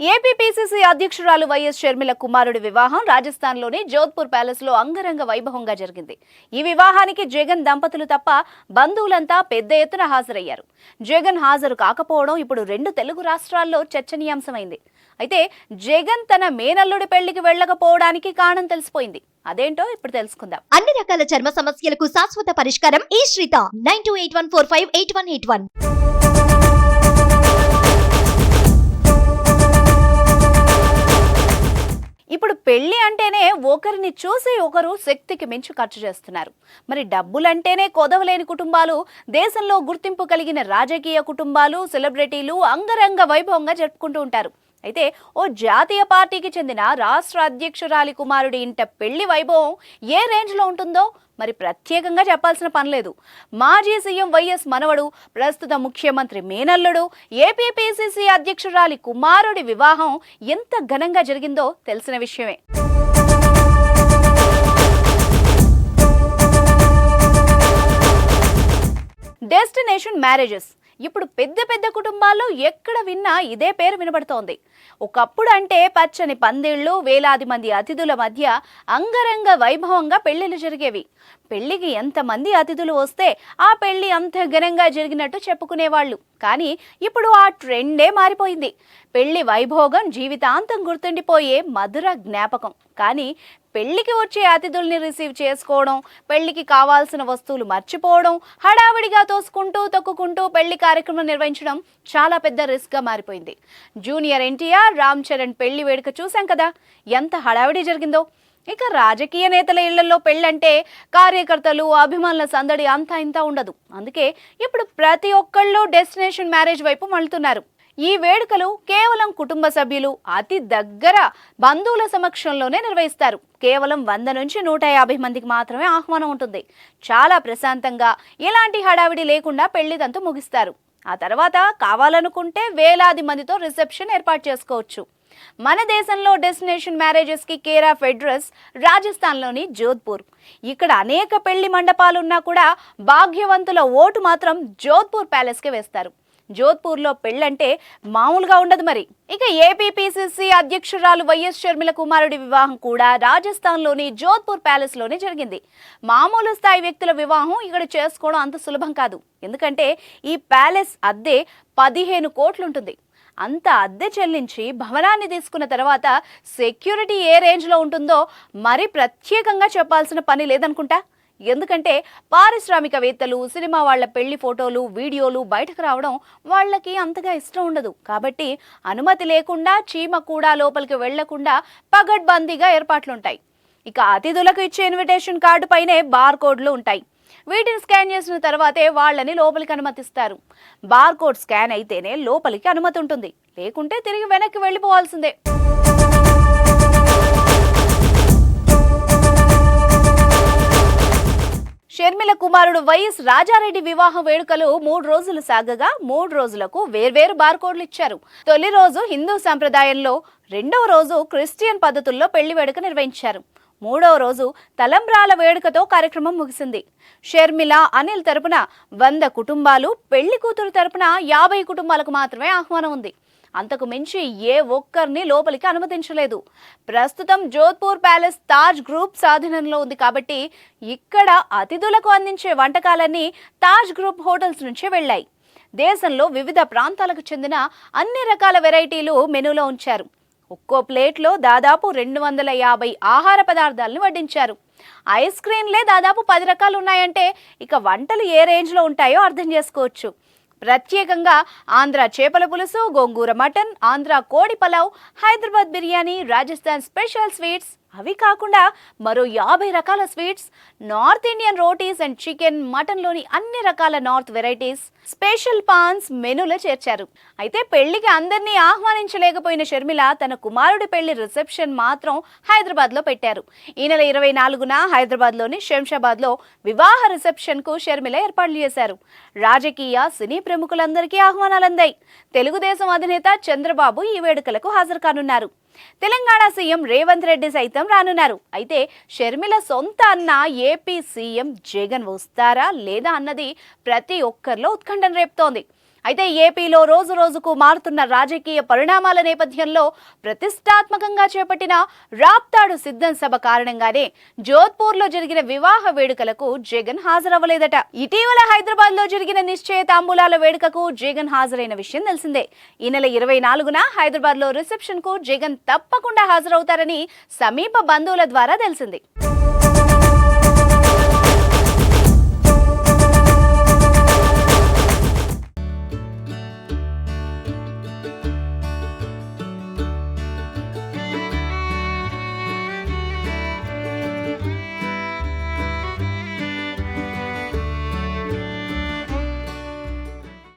APPCC అధ్యక్షురాలు YS Sharmila కుమారుడి వివాహం రాజస్థాన్లోని జోధ్పూర్ ప్యాలెస్లో అంగరంగ వైభవంగా జరిగింది. ఈ వివాహానికి జగన్ దంపతులు తప్ప బంధువులంతా పెద్ద ఎత్తున హాజరయ్యారు. జగన్ హాజరు కాకపోవడం ఇప్పుడు రెండు తెలుగు రాష్ట్రాల్లో చర్చనీయాంశమైంది. అయితే జగన్ తన మేనల్లుడి పెళ్ళికి వెళ్ళకపోవడానికి కారణం తెలిసిపోయింది. అదేంటో ఇప్పుడు తెలుసుకుందాం. అన్ని రకాల చర్మ సమస్యలకు శాశ్వత పరిష్కారం ఈ శ్రీత. Nine two eight one four five eight one eight one. పెళ్ళి అంటేనే ఒకరిని చూసి ఒకరు శక్తికి మించి ఖర్చు చేస్తున్నారు. మరి డబ్బులంటేనే కొదవలేని కుటుంబాలు దేశంలో గుర్తింపు కలిగిన రాజకీయ కుటుంబాలు సెలబ్రిటీలు అంగరంగ వైభవంగా జరుపుకుంటూ ఉంటారు. అయితే ఓ జాతీయ పార్టీకి చెందిన రాష్ట్ర అధ్యక్షురాలి కుమారుడి ఇంట పెళ్ళి వైభవం ఏ రేంజ్లో ఉంటుందో మరి ప్రత్యేకంగా చెప్పాల్సిన పనిలేదు మాజీ సీఎం వైఎస్ మనవడు ప్రస్తుత ముఖ్యమంత్రి మేనల్లుడు ఏపీపీసీసీ అధ్యక్షురాలి కుమారుడి వివాహం ఎంత ఘనంగా జరిగిందో తెలిసిన విషయమే. Destination marriages. ఇప్పుడు పెద్ద పెద్ద కుటుంబాల్లో ఎక్కడ విన్నా ఇదే పేరు వినబడుతోంది. ఒకప్పుడు అంటే పచ్చని పందిళ్ళు వేలాది మంది అతిథుల మధ్య అంగరంగ వైభవంగా పెళ్ళిళ్ళు జరిగేవి. పెళ్ళికి ఎంతమంది అతిథులు వస్తే ఆ పెళ్ళి అంత ఘనంగా జరిగినట్టు చెప్పుకునేవాళ్ళు. కానీ ఇప్పుడు ఆ ట్రెండే మారిపోయింది. పెళ్ళి వైభోగం జీవితాంతం గుర్తుండిపోయే మధుర జ్ఞాపకం. కానీ పెళ్ళికి వచ్చే అతిథుల్ని రిసీవ్ చేసుకోవడం పెళ్ళికి కావాల్సిన వస్తువులు మర్చిపోవడం హడావిడిగా తోసుకుంటూ తొక్కుకుంటూ పెళ్ళి కార్యక్రమం నిర్వహించడం చాలా పెద్ద రిస్క్గా మారిపోయింది. జూనియర్ ఎన్టీఆర్ రామ్ చరణ్ పెళ్ళి వేడుక చూశాం కదా ఎంత హడావిడి జరిగిందో. ఇక రాజకీయ నేతల ఇళ్ళలో పెళ్ళంటే కార్యకర్తలు అభిమానుల సందడి అంతా ఇంత ఉండదు. అందుకే ఇప్పుడు ప్రతి ఒక్కళ్ళు డెస్టినేషన్ మ్యారేజ్ వైపు మళ్తున్నారు ఈ వేడుకలు కేవలం కుటుంబ సభ్యులు అతి దగ్గర బంధువుల సమక్షంలోనే నిర్వహిస్తారు. కేవలం వంద నుంచి నూట యాభై మందికి మాత్రమే ఆహ్వానం ఉంటుంది. చాలా ప్రశాంతంగా ఎలాంటి హడావిడి లేకుండా పెళ్ళిదంతా ముగిస్తారు. ఆ తర్వాత కావాలనుకుంటే వేలాది మందితో రిసెప్షన్ ఏర్పాటు చేసుకోవచ్చు. మన దేశంలో డెస్టినేషన్ మ్యారేజెస్కి కేర్ ఆఫ్ అడ్రస్ రాజస్థాన్లోని జోధ్పూర్. ఇక్కడ అనేక పెళ్ళి మండపాలు ఉన్నా కూడా భాగ్యవంతుల ఓటు మాత్రం జోధ్పూర్ ప్యాలెస్కే వేస్తారు. జోధ్పూర్లో పెళ్ళంటే మామూలుగా ఉండదు మరి. ఇక ఏపీపీసీసీ అధ్యక్షురాలు వైఎస్ షర్మిల కుమారుడి వివాహం కూడా రాజస్థాన్లోని జోధ్పూర్ ప్యాలెస్లోనే జరిగింది. మామూలు స్థాయి వ్యక్తుల వివాహం ఇక్కడ చేసుకోవడం అంత సులభం కాదు. ఎందుకంటే ఈ ప్యాలెస్ అద్దె పదిహేను కోట్లుంటుంది. అంత అద్దె చెల్లించి భవనాన్ని తీసుకున్న తర్వాత సెక్యూరిటీ ఏ రేంజ్లో ఉంటుందో మరి ప్రత్యేకంగా చెప్పాల్సిన పని లేదనుకుంటా? ఎందుకంటే పారిశ్రామికవేత్తలు సినిమా వాళ్ళ పెళ్ళి ఫోటోలు వీడియోలు బయటకు రావడం వాళ్ళకి అంతగా ఇష్టం ఉండదు. కాబట్టి అనుమతి లేకుండా చీమ కూడా లోపలికి వెళ్ళకుండా పగడ్బందీగా ఏర్పాట్లుంటాయి. ఇక అతిథులకు ఇచ్చే ఇన్విటేషన్ కార్డు పైనే బార్ కోడ్లు ఉంటాయి. వీటిని స్కాన్ చేసిన తర్వాతే వాళ్ళని లోపలికి అనుమతిస్తారు. బార్ కోడ్ స్కాన్ అయితేనే లోపలికి అనుమతి ఉంటుంది. లేకుంటే తిరిగి వెనక్కి వెళ్ళిపోవాల్సిందే. షర్మిల కుమారుడు వైఎస్ రాజారెడ్డి వివాహ వేడుకలు మూడు రోజులు సాగగా మూడు రోజులకు వేర్వేరు బార్కోడ్లు ఇచ్చారు. తొలి రోజు హిందూ సంప్రదాయంలో రెండవ రోజు క్రిస్టియన్ పద్ధతుల్లో పెళ్ళి వేడుక నిర్వహించారు. మూడవ రోజు తలంబ్రాల వేడుకతో కార్యక్రమం ముగిసింది. షర్మిల అనిల్ తరపున వంద కుటుంబాలు పెళ్ళి కూతురు తరపున యాభై కుటుంబాలకు మాత్రమే ఆహ్వానం ఉంది. అంతకు మించి ఏ ఒక్కరిని లోపలికి అనుమతించలేదు. ప్రస్తుతం జోధ్పూర్ ప్యాలెస్ తాజ్ గ్రూప్ సాధీనంలో ఉంది కాబట్టి ఇక్కడ అతిథులకు అందించే వంటకాలన్నీ తాజ్ గ్రూప్ హోటల్స్ నుంచే వెళ్ళాయి. దేశంలో వివిధ ప్రాంతాలకు చెందిన అన్ని రకాల వెరైటీలు మెనూలో ఉంచారు. ఒక్కో ప్లేట్లో దాదాపు రెండు వందల యాభై ఆహార పదార్థాలను వడ్డించారు. ఐస్ క్రీమ్లే దాదాపు పది రకాలు ఉన్నాయంటే ఇక వంటలు ఏ రేంజ్లో ఉంటాయో అర్థం చేసుకోవచ్చు. ప్రత్యేకంగా ఆంధ్ర చేపల పులుసు గోంగూర మటన్ ఆంధ్ర కోడి పలావ్ హైదరాబాద్ బిర్యానీ రాజస్థాన్ స్పెషల్ స్వీట్స్ అవి కాకుండా మరో యాభై రకాల sweets north Indian rotis and chicken మటన్లోని అన్ని రకాల నార్త్ వెరైటీస్ స్పెషల్ పాన్స్ మెనూలో చేర్చారు. అయితే పెళ్ళికి అందరినీ ఆహ్వానించలేకపోయిన షర్మిల తన కుమారుడి పెళ్ళి రిసెప్షన్ మాత్రం హైదరాబాద్లో పెట్టారు. ఈ నెల ఇరవై నాలుగున హైదరాబాద్లోని శంషాబాద్లో వివాహ రిసెప్షన్కు షర్మిల ఏర్పాట్లు చేశారు. రాజకీయ సినీ ప్రముఖులందరికీ ఆహ్వానాలు అందాయి తెలుగుదేశం అధినేత చంద్రబాబు ఈ వేడుకలకు హాజరు కానున్నారు. తెలంగాణ సీఎం రేవంత్ రెడ్డి సైతం రానున్నారు. అయితే షర్మిల సొంత అన్న ఏపీ సీఎం జగన్ వస్తారా లేదా అన్నది ప్రతి ఒక్కరిలో ఉత్కంఠను రేపుతోంది. అయితే ఏపీలో రోజు రోజుకు మారుతున్న రాజకీయ పరిణామాల నేపథ్యంలో ప్రతిష్టాత్మకంగా చేపట్టిన రాప్తాడు సిద్ధం సభ కారణంగానే జోధ్పూర్లో జరిగిన వివాహ వేడుకలకు జగన్ హాజరవ్వలేదట. ఇటీవల హైదరాబాద్లో జరిగిన నిశ్చయ తాంబూలాల వేడుకకు జగన్ హాజరైన విషయం తెలిసిందే. ఈ నెల ఇరవై నాలుగున హైదరాబాద్లో రిసెప్షన్కు జగన్ తప్పకుండా హాజరవుతారని సమీప బంధువుల ద్వారా తెలిసింది.